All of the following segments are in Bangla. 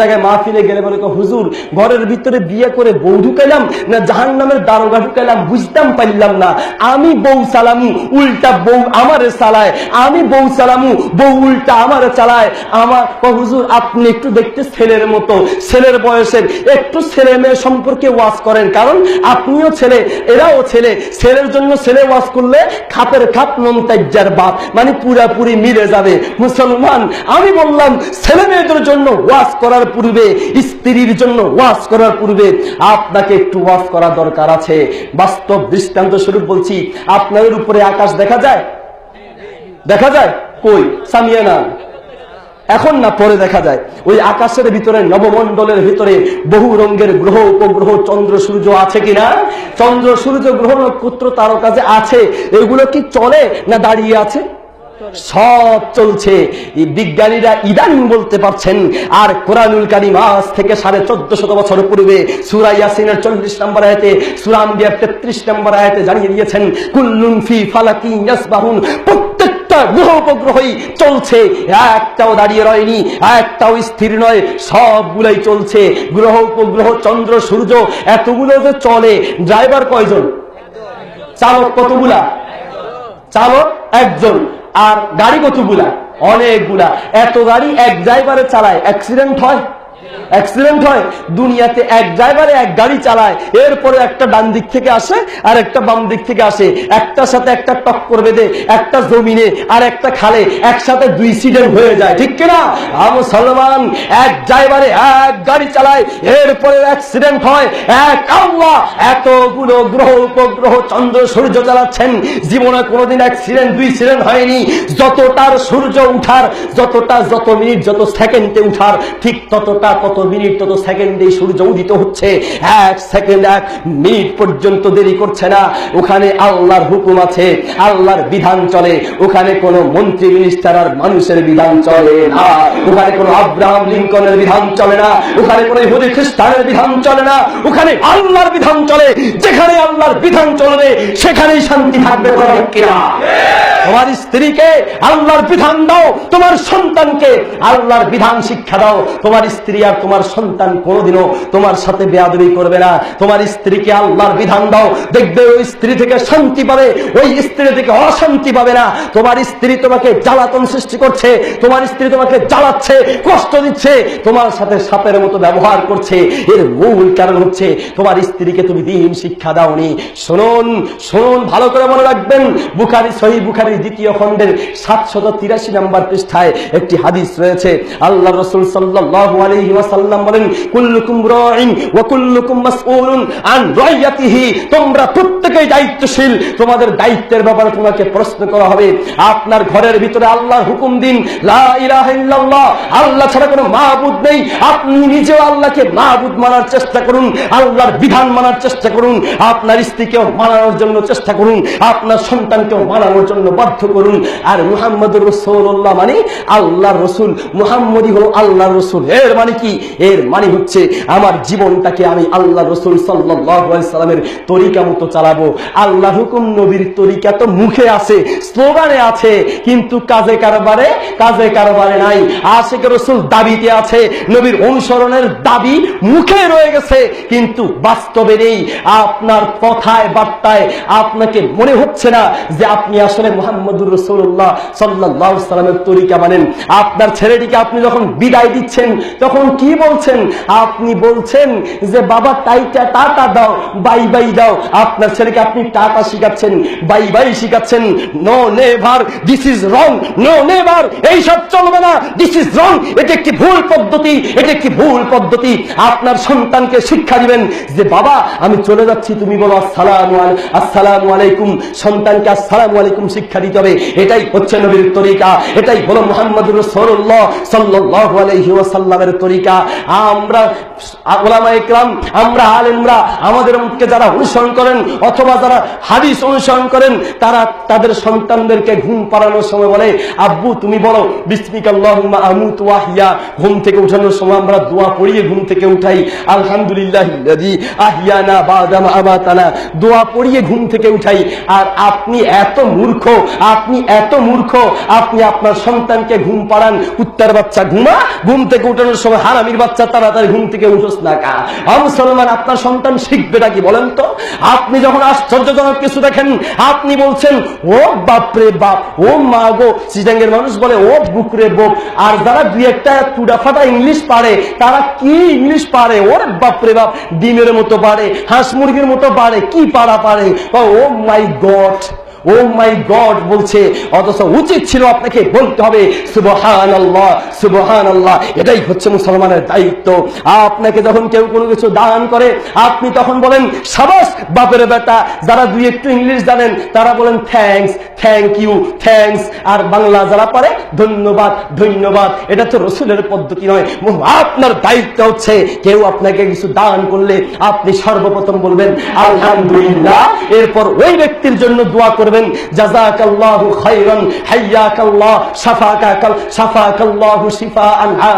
জায়গায় মাহফিলে গেলে বলে হুজুর, ঘরের ভিতরে বিয়ে করে বউ ঢুকাইলাম না জাহান নামের দারোগা ঢুকাইলাম বুঝতাম পারলাম না। আমি বউ চালামু উল্টা বউ আমারে চালায়। আমি বউ চালামু বউ উল্টা আমারে চালায়। আমার হুজুর, আপনি একটু দেখতে ছেলের মতো। ছেলের বয়সের একটু ছেলে মেয়ে সম্পর্কে ওয়াজ করেন। কারণ আপনিও ছেলে, এরাও ছেলে। ছেলের জন্য ছেলে ওয়াজ করলে খাপের খাপ মমতাজ্জার বাপ। মানে পুরাপুরি মিলে যাবে। মুসলমান, আমি বললাম, ছেলে মেয়েদের জন্য ওয়াজ করার পূর্বে, স্ত্রীর জন্য ওয়াজ করার পূর্বে আপনাকে একটু ওয়াজ করা দরকার আছে। বাস্তব দৃষ্টান্ত স্বরূপ বলছি, আপনাদের উপরে আকাশ দেখা যায়? দেখা যায়? কই? সামিয়ানা এখন না, পরে দেখা যায়। ওই আকাশের ভিতরে, নবমণ্ডলের ভিতরে বহু রঙের গ্রহ, উপগ্রহ, চন্দ্র, সূর্য আছে কিনা? চন্দ্র, সূর্য, গ্রহ, নক্ষত্র তারকা যে আছে। এগুলো কি চলে না দাঁড়িয়ে আছে? সব চলছে। বিজ্ঞানীরা ইদানিং বলতে পারছেন, আর কোরআনুল থেকে সাড়ে চোদ্দ শত বছর পূর্বে সুরা ইয়াসিনের চল্লিশ নম্বর আয়াতে সুরাম দিয়ার তেত্রিশ নম্বর আয়াতে জানিয়ে দিয়েছেন, কুল্লুন ফি ফালাকি ইয়াসবাহুন গ্রহ চলছে। একটাও দাঁড়িয়ে রয়নি, একটাও স্থির নয়, সবগুলাই চলছে। গ্রহ উপগ্রহ চন্দ্র, সূর্য, এতগুলো যে চলে, ড্রাইভার কয়জন? চালক কতগুলা? চালক একজন। আর গাড়ি কতগুলা? অনেকগুলা। এত গাড়ি এক ড্রাইভারে চালায় অ্যাক্সিডেন্ট হয়। অ্যাক্সিডেন্ট হয়, দুনিয়াতে এক ড্রাইভারে এক গাড়ি চালায়, এরপরে একটা ডান দিক থেকে আসে, আর একটা বাম দিক থেকে আসে। একটার সাথে একটা টক্কর বেঁধে, একটা জমিনে আর একটা খালে একসাথে দুই সিডেন্ট হয়ে যায়। ঠিক কিনা? আবু সলমান এক ড্রাইভারে এক গাড়ি চালায়, এরপরে অ্যাক্সিডেন্ট হয়। এক আল্লাহ, এতগুলো গ্রহ, উপগ্রহ, চন্দ্র, সূর্য চালাচ্ছেন। জীবনে কোনোদিন অ্যাক্সিডেন্ট দুই সিডেন্ট হয়নি। যতটার সূর্য উঠার, যতটা যত মিনিট, যত সেকেন্ডে উঠার, ঠিক ততটা কত মিনিট তত সেকেন্ডে সূর্য উদিত হচ্ছে? এক সেকেন্ড, এক মিনিট পর্যন্ত দেরি করছে না। ওখানে আল্লাহর হুকুম আছে, আল্লাহর বিধান চলে। ওখানে কোনো মন্ত্রী মিনিস্টার আর মানুষের বিধান চলে না। ওখানে কোনো আব্রাহাম লিঙ্কনের বিধান চলে না। ওখানে কোনো ইহুদি খ্রিস্টানের বিধান চলে না। ওখানে আল্লাহর বিধান চলে। যেখানে আল্লাহর বিধান চলবে, সেখানেই শান্তি থাকবে কিনা। তোমার স্ত্রীকে আল্লাহর বিধান দাও, তোমার সন্তানকে আল্লাহর বিধান শিক্ষা দাও। তোমার স্ত্রী আর তোমার সন্তান কোনোদিনও তোমার সাথে বেয়াদবি করবে না। তোমার স্ত্রীকে আল্লাহর বিধান দাও। দেখবে ওই স্ত্রী থেকে শান্তি পাবে, ওই স্ত্রী থেকে অশান্তি পাবে না। তোমার স্ত্রী তোমাকে জ্বালাতন সৃষ্টি করছে, তোমার স্ত্রী তোমাকে জ্বালাচ্ছে, কষ্ট দিচ্ছে, তোমার সাথে সাপের মতো ব্যবহার করছে। এর মূল কারণ হচ্ছে তোমার স্ত্রীকে তুমি দিন শিক্ষা দাওনি। শুনুন শুনুন, ভালো করে মনে রাখবেন। বুখারি সহি বুখারির দ্বিতীয় খণ্ডের সাতশত তিরাশি নম্বর পৃষ্ঠায় একটি হাদিস রয়েছে। আল্লাহ রসুল সাল্লাল্লাহু আলাইহি ওয়াসাল্লাম বলেন দায়িত্বশীল। তোমাদের দায়িত্বের ব্যাপারে তোমাকে প্রশ্ন করা হবে। আপনার ঘরের ভিতরে আল্লাহর হুকুম দিন। আল্লাহ ছাড়া কোনো মাহবুদ নেই। আপনি নিজেও আল্লাহকে মাহবুদ মানার চেষ্টা করুন, আল্লাহর বিধান মানার চেষ্টা করুন, আপনার স্ত্রীকেও মানানোর জন্য চেষ্টা করুন, আপনার সন্তানকেও মানানোর জন্য বাধ্য করুন। আর মুহাম্মদুর রসুল্লাহ মানে আল্লাহর রসুল। মুহাম্মদই হলো আল্লাহর রসুল। এর মানে কি? এর মানে হচ্ছে আমার জীবনটাকে আমি আল্লাহ রসুল সাল্লামের তরিকা মতো চালাবো। আল্লাহ হুকুম নবীর তরিকা তো মুখে আছে, স্লোগানে আছে, কিন্তু কাজে কারবারে কাজে কারবারে নাই। আশেখ রসুল দাবিতে আছে, নবীর অনুসরণের দাবি মুখে রয়ে গেছে, কিন্তু বাস্তবে নেই। আপনার কথায়, বার্তায় আপনাকে মনে হচ্ছে না যে আপনি আসলে মোহাম্মদুর রসুল্লাহ সাল্লাহ সাল্লামের তরিকা মানেন। আপনার ছেলেটিকে আপনি যখন বিদায় দিচ্ছেন, তখন কি বলছেন? আপনি বলছেন যে, বাবা, টাইটা টাটা দাও, বাই বাই দাও। আপনার ছেলেকে আপনি টাটা শিখাচ্ছেন, bye bye শিখাচ্ছেন। No never this is wrong no never এই সব চলবে না দিস ইজ রং এটা একটি ভুল পদ্ধতি, এটা একটি ভুল পদ্ধতি। আপনার সন্তানকে শিক্ষা দিবেন যে, বাবা, আমি চলে যাচ্ছি, তুমি বলো, আসসালাম আসসালামু আলাইকুম। সন্তানকে আসসালামু আলাইকুম শিক্ষা দিতে হবে। এটাই হচ্ছে নবীর তরিকা, এটাই হলো মোহাম্মদুর রসুল্লাহ আলাইহি ওয়াসাল্লামের তরিকা। আমরা আলেমরা, আমাদের মুখকে যারা অনুসরণ করেন অথবা যারা হাদিস অনুসরণ করেন, তারা তাদের সন্তানদেরকে ঘুম পাড়ানোর সময় বলে, আব্বু, তুমি বলো ঘুম থেকে উঠানোর সময় আমরা দোয়া পড়িয়ে ঘুম থেকে উঠাই। আলহামদুলিল্লাহ আহিয়ানা বাদামা আবাতানা। দোয়া পড়িয়ে ঘুম থেকে উঠাই। আর আপনি এত মূর্খ, আপনি এত মূর্খ, আপনি আপনার সন্তানকে ঘুম পাড়ান। কুত্তার বাচ্চা ঘুমা, ঘুম থেকে উঠানোর সময় হারামি হারামির বাচ্চা তাড়াতাড়ি ঘুম থেকে উঠোস না কা মুসলমান আপনার সন্তান শিখবেটা কি বলেন তো? আপনি যখন আশ্চর্যজনক কিছু দেখেন, আপনি বলছেন, ও বাপরে বাপ, ও মা গো। সিটাঙ্গের মানুষ বলে, ও বুকরে বোক। আর যারা দুই একটা টুডা ফাটা ইংলিশ পারে, তারা কি ইংলিশ পারে? ওরে বাপরে বাপ, ডিমের মতো পারে, হাঁস মুরগির মতো পারে, কি পারা পারে? ও মাই গড। ও মাই গড বলছে, অথচ উচিত ছিল আপনাকে বলতে হবে সুবহান আল্লাহ সুবহান আল্লাহ এটাই হচ্ছে মুসলমানের দায়িত্ব। আপনাকে যখন কেউ কোনো কিছু দান করে, আপনি তখন বলেন, সাবাস, বাপের বেটা, যারা দুই একটু ইংলিশ জানেন, তারা বলেন থ্যাঙ্কস থ্যাংক ইউ থ্যাঙ্কস আর বাংলা যারা পারে, ধন্যবাদ ধন্যবাদ। এটা তো রসুলের পদ্ধতি নয় আপনার দায়িত্ব হচ্ছে, কেউ আপনাকে কিছু দান করলে আপনি সর্বপ্রথম বলবেন, আলহামদুলিল্লাহ। এরপর ওই ব্যক্তির জন্য দোয়া করবেন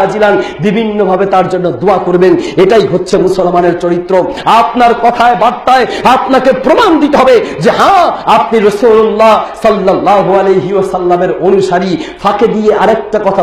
আজিলান বিভিন্ন ভাবে তার জন্য দোয়া করবেন। এটাই হচ্ছে মুসলমানের চরিত্র। আপনার কথায়, বার্তায় আপনাকে প্রমাণ দিতে হবে যে হ্যাঁ আপনি রসুল্লাহ সাল্লাহ ওয়াসাল্লামের অনুসারী। ফাঁকে দিয়ে আরেকটা কথা